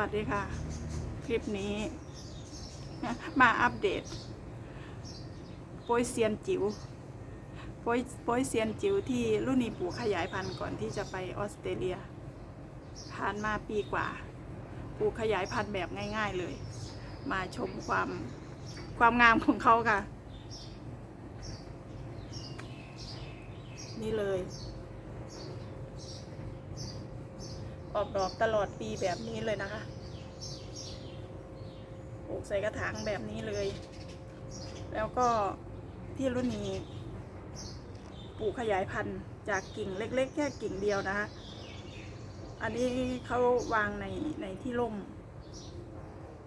วัสดีค่ะ คลิปนี้ มาอัปเดตโปยเซียนจิ๋วโปยโปยเซียนจิ๋วที่รุ่นนี้ปลูกขยายพันธุ์ก่อนที่จะไปออสเตรเลีย ผ่านมาปีกว่าปลูกขยายพันธุ์แบบง่าย ๆเลย มาชมความความงามของเขาค่ะ นี่เลย ออกดอกตลอดปีแบบนี้เลยนะคะปลูกใส่กระถางแบบนี้เลย แล้วก็ที่รุ่นนี้ปลูกขยายพันธุ์จากกิ่งเล็ก ๆ แค่กิ่งเดียวนะคะ อันนี้เขาวางในในที่ร่ม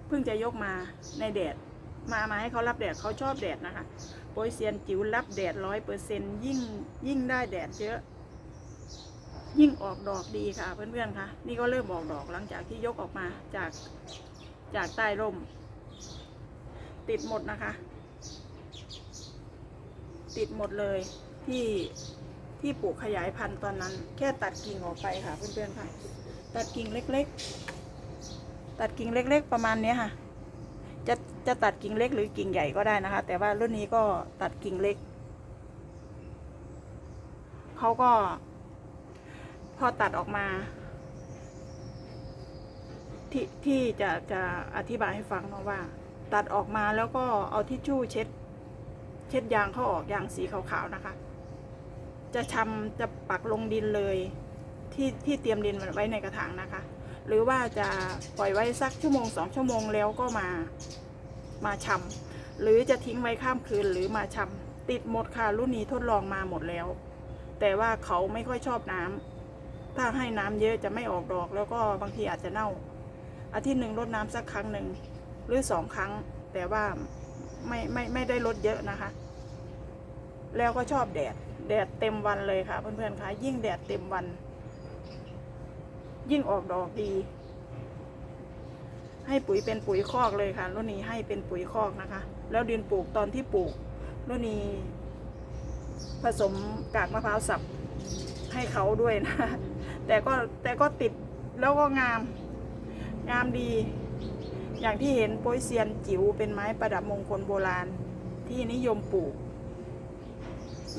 เพิ่งจะยกมาในแดด มามาให้เขารับแดดเขาชอบแดดนะคะ โปยเซียนจิ๋วรับแดดร้อยเปอร์เซ็นยิ่งยิ่งได้แดดเยอะ ยิ่งออกดอกดีค่ะ เพื่อนๆค่ะ นี่ก็เริ่มออกดอกหลังจากที่ยกออกมาจากจากใต้ร่ม ติดหมดนะคะ ติดหมดเลยที่ที่ปลูกขยายพันธุ์ตอนนั้น แค่ตัดกิ่งออกไปค่ะ เพื่อนๆค่ะ ตัดกิ่งเล็ก ๆ ตัดกิ่งเล็ก ๆ ประมาณนี้ค่ะ จะจะตัดกิ่งเล็กหรือกิ่งใหญ่ก็ได้นะคะ แต่ว่ารุ่นนี้ก็ตัดกิ่งเล็กเขาก็ พอตัดออกมาที่ที่จะจะอธิบายให้ฟังเนาะว่า ตัดออกมาแล้วก็เอาทิชชู่เช็ด เช็ดยางเขาออกยางสีขาวๆนะคะ จะชำจะปักลงดินเลยที่ที่เตรียมดินไว้ในกระถางนะคะ หรือว่าจะปล่อยไว้สักชั่วโมงสองชั่วโมงแล้วก็มามาชำหรือจะทิ้งไว้ข้ามคืนหรือมาชำติดหมดค่ะรุ่นนี้ทดลองมาหมดแล้ว แต่ว่าเขาไม่ค่อยชอบน้ำ ถ้าให้น้ำเยอะจะไม่ออกดอก แล้วก็บางทีอาจจะเน่า อาทิตย์หนึ่งรดน้ำสักครั้งหนึ่งหรือสองครั้ง แต่ว่าไม่ไม่ไม่ได้ลดเยอะนะคะ แล้วก็ชอบแดด แดดเต็มวันเลยค่ะเพื่อนๆคะยิ่งแดดเต็มวัน ยิ่งออกดอกดี ให้ปุ๋ยเป็นปุ๋ยคอกเลยค่ะรุ่นนี้ให้เป็นปุ๋ยคอกนะคะ แล้วดินปลูกตอนที่ปลูกรุ่นนี้ผสมกากมะพร้าวสับให้เขาด้วยนะ แต่ก็แต่ก็ติดแล้วก็งาม งามดี อย่างที่เห็นโปยเซียนจิ๋วเป็นไม้ประดับมงคลโบราณ ที่นิยมปลูก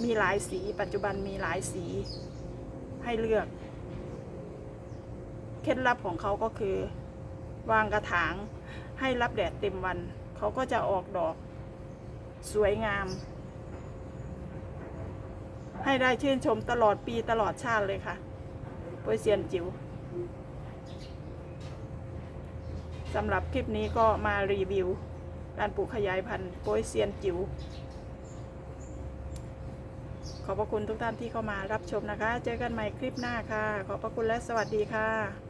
มีหลายสีปัจจุบันมีหลายสีให้เลือก เคล็ดลับของเขาก็คือ วางกระถางให้รับแดดเต็มวัน เขาก็จะออกดอก สวยงาม ให้ได้ชื่นชมตลอดปีตลอดชาติเลยค่ะ โปยเซียนจิ๋วสำหรับคลิปนี้ก็มารีวิวการปลูกขยายพันธุ์โปยเซียนจิ๋ว ขอบพระคุณทุกท่านที่เข้ามารับชมนะคะ เจอกันใหม่คลิปหน้าค่ะ ขอบพระคุณและสวัสดีค่ะ